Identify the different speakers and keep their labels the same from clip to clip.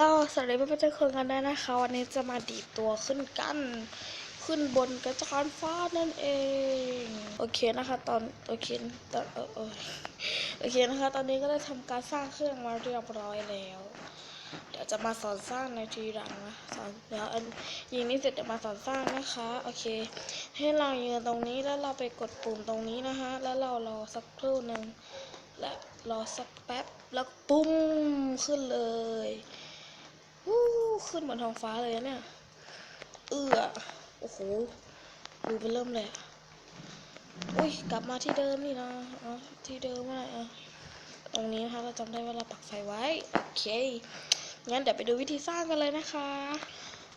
Speaker 1: เราสวัสดีเพื่อนๆทุกคนกันได้นะคะ วันนี้จะมาดีดตัวขึ้นกัน ขึ้นบนกระจานฟ้านั่นเอง โอเคนะคะ ตอนโอเคตอนเออเออโอเคนะคะ ตอนนี้ก็ได้ทำการสร้างเครื่องมาเรียบร้อยแล้ว เดี๋ยวจะมาสอนสร้างในทีหลังนะสอนเดี๋ยวอันยิงนี้เสร็จเดี๋ยวมาสอนสร้างนะคะโอเค ให้เรายืนตรงนี้แล้วเราไปกดปุ่มตรงนี้นะคะ แล้วเรารอสักครู่หนึ่งและรอสักแป๊บแล้วปุ้มขึ้นเลย วู้ขึ้นเหมือนท้องฟ้าเลยเนี่ย เอือโอ้โหดูไปเริ่มเลยอุ้ยกลับมาที่เดิมนี่นะอ๋อที่เดิมอะไรอะตรงนี้นะคะเราจำได้ว่าเราปักไฟไว้ โอเค งั้นเดี๋ยวไปดูวิธีสร้างกันเลยนะคะ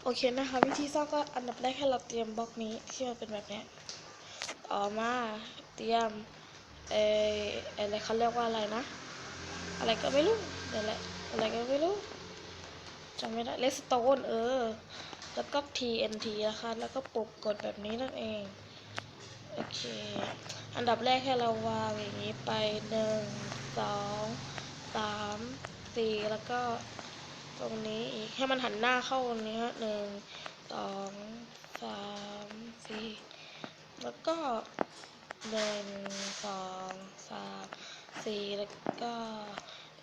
Speaker 1: โอเคนะคะ วิธีสร้างก็อันดับแรกให้เราเตรียมบล็อกนี้ที่มันเป็นแบบนี้ยต่อมาเตรียมเอออะไรเขาเรียกว่าอะไรนะ อะไรก็ไม่รู้เดี๋ยวแหละอะไรก็ไม่รู้ จำไม่ได้เลสโตนเออ แล้วก็ TNT นะคะ แล้วก็ปุ่มกดแบบนี้นั่นเอง โอเค อันดับแรกให้เราวางอย่างนี้ไปหนึ่งสองสามสี่แล้วก็ตรงนี้อีกให้มันหันหน้าเข้าตรงนี้ฮะหนึ่งสองสามสี่แล้วก็หนึ่งสองสามสี่แล้วก็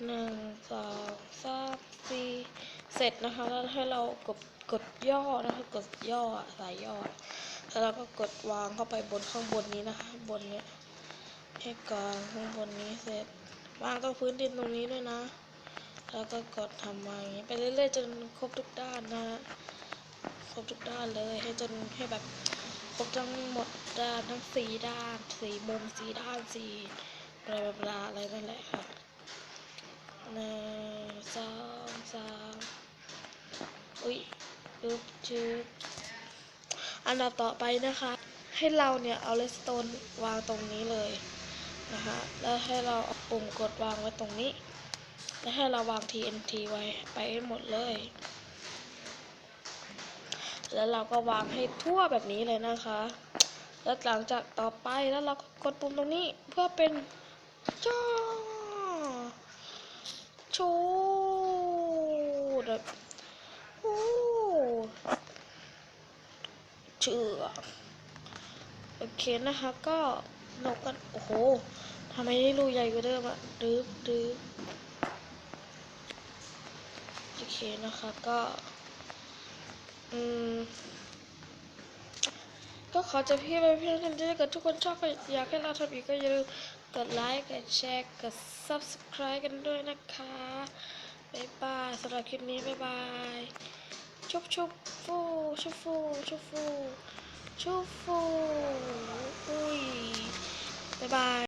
Speaker 1: หนึ่งสองสาม เสร็จนะคะแล้วให้เรากดกดย่อนะคะกดย่อสายย่อแล้วเราก็กดวางเข้าไปบนข้างบนนี้นะคะบนเนี้ยให้กองข้างบนนี้เสร็จวางตรงพื้นดินตรงนี้ด้วยนะ แล้วก็กดทำมาอย่างนี้ไปเรื่อยๆจนครบทุกด้านนะฮะครบทุกด้านเลยให้จนให้แบบครบทั้งหมดด้านทั้งสีด้านสีมุมสีด้านสีอะไรแบบอะไรนั่นแหละค่ะหนึ่งสองสาม อุ้ยอึบจืบอันดับต่อไปนะคะ ให้เราเนี่ยเอาเลสโตนวางตรงนี้เลยนะคะแล้วให้เราเอาปุ่มกดวางไว้ตรงนี้ แล้วให้เราวาง TNT ไว้ไปให้หมดเลย แล้วเราก็วางให้ทั่วแบบนี้เลยนะคะ แล้วหลังจากต่อไปแล้วเราก็กดปุ่มตรงนี้เพื่อเป็นจ้าชูแบบโอ้เชื่อ โอเคนะคะก็นกกัน โอ้โหทำไมได้รูใหญ่กว่าเดิมอะดื้อดื้อโอเคนะคะก็ อืม ก็ขอจะพี่ไปเพียงเท่านี้ถ้าเกิดทุกคนชอบก็อยากให้เราทำอีกก็อย่าลืมกดไลค์ กดแชร์ กด subscribe กันด้วยนะคะ บ๊ายบายสำหรับคลิปนี้ บ๊ายบาย ชุบชุบฟูชุบฟูชุบฟูชุบฟูอุ้ยบ๊ายบาย